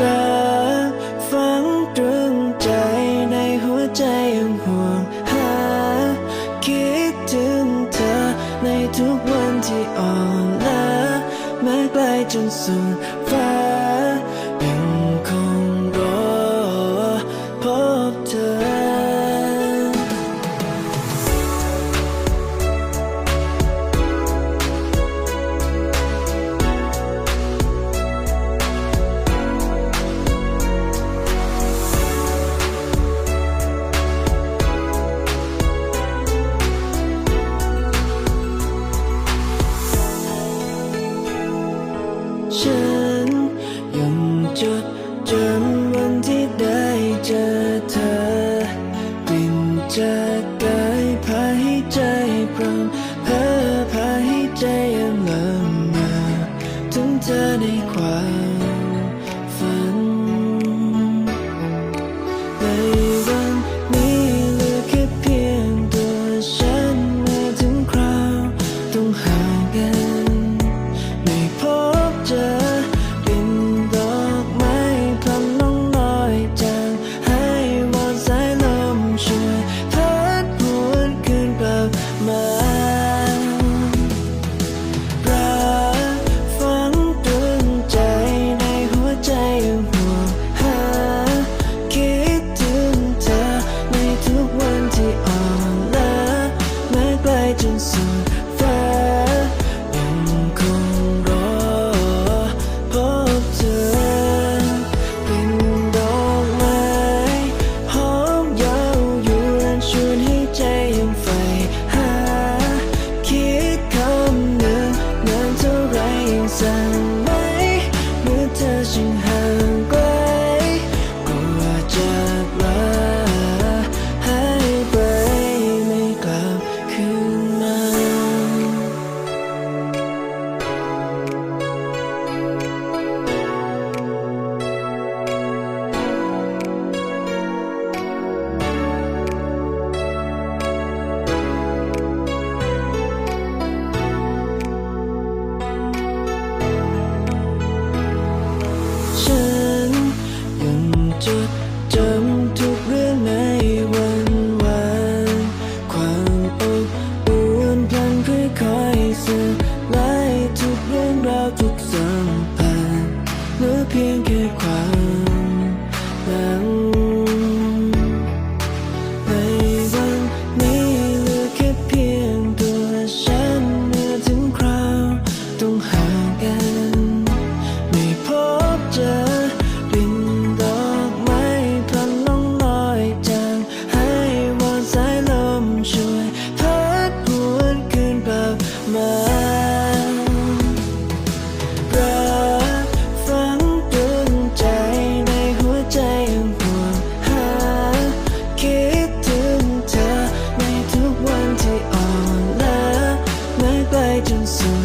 รักฝังตรึงใจในหัวใจยังห่วงหา คิดถึงเธอในทุกวันที่อ่อนล้าแม้ไกลจนสุดฟ้า มารักฝังตรึงใจในหัวใจยังห่วงหาคิดถึงเธอในทุกวันที่อ่อนล้าแม้ไกลจนสุด ฉัน ยังจดจำทุกเรื่องในวันวานความอบอุ่นพลันค่อยๆสลายทุกเรื่องราวทุกสัมพันธ์เหลือเพียงแค่ความ 真心